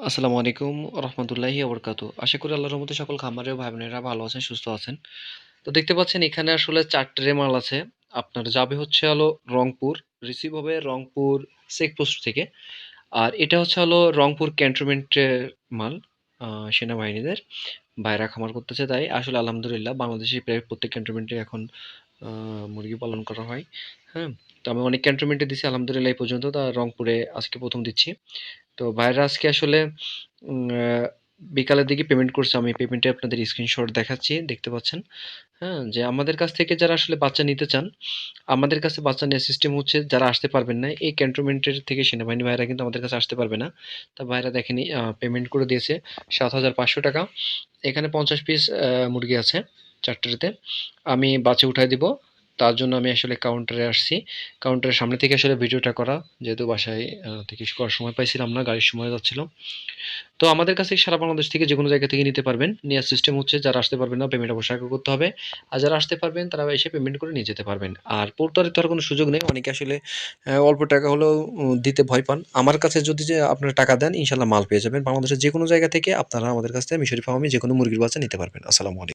আসসালামু আলাইকুম রহমতুল্লাহি আবরকাত। আশা করি আল্লাহর রহমতে সকল খামারের ভাই বোনেরা ভালো আছেন, সুস্থ আছেন। তো দেখতে পাচ্ছেন এখানে আসলে চারটে মাল আছে। আপনার যাবে হচ্ছে হলো রংপুর রিসিভ হবে রংপুর চেকপোস্ট থেকে। আর এটা হচ্ছে হলো রংপুর ক্যান্টনমেন্টের মাল সেনাবাহিনীদের। বাইরা খামার করতেছে তাই আসলে আলহামদুলিল্লাহ বাংলাদেশে প্রায় প্রত্যেক ক্যান্টনমেন্টে এখন মুরগি পালন করা হয় হ্যাঁ? তো আমি অনেক ক্যান্টনমেন্টে দিছি, আলহামদুলিল্লাহ, এই পর্যন্ত। তা রংপুরে আজকে প্রথম দিচ্ছি। তো ভাইরা আজকে আসলে বিকালের দিকে পেমেন্ট করছে। আমি পেমেন্টে আপনাদের স্ক্রিনশট দেখাচ্ছি, দেখতে পাচ্ছেন। হ্যাঁ যে আমাদের কাছ থেকে যারা আসলে বাচ্চা নিতে চান, আমাদের কাছে বাচ্চা নেওয়ার সিস্টেম হচ্ছে, যারা আসতে পারবেন না, এই ক্যান্টনমেন্টের থেকে সেনাবাহিনী ভাইরা কিন্তু আমাদের কাছে আসতে পারবে না। তা ভাইরা দেখেনি পেমেন্ট করে দিয়েছে, সাত হাজার পাঁচশো টাকা। এখানে পঞ্চাশ পিস মুরগি আছে। চারটেতে। আমি বাচ্চা উঠাই দিব। তার জন্য আমি আসলে কাউন্টারে আসছি। কাউন্টারের সামনে থেকে আসলে ভিডিওটা করা, যেহেতু বাসায় থেকে করার সময় পাইছিলাম না, গাড়ির সময় যাচ্ছিল। তো আমাদের কাছে সারা বাংলাদেশ থেকে যে কোনো জায়গা থেকে নিতে পারবেন। নেওয়ার সিস্টেম হচ্ছে যারা আসতে পারবেন না পেমেন্ট অবশ্যই করতে হবে। আর যারা আসতে পারবেন, তারা এসে পেমেন্ট করে নিয়ে যেতে পারবেন। আর পোর্টারে তো আর কোনো সুযোগ নেই। অনেকে আসলে অল্প টাকা হলেও দিতে ভয় পান। আমার কাছে যদি যে আপনারা টাকা দেন ইনশাল্লাহ মাল পেয়ে যাবেন। বাংলাদেশের যে কোনো জায়গা থেকে আপনারা আমাদের কাছ থেকে মিশরি ফার্মে যে কোনো মুরগির বাচ্চা নিতে পারবেন। আসসালামু আলাইকুম।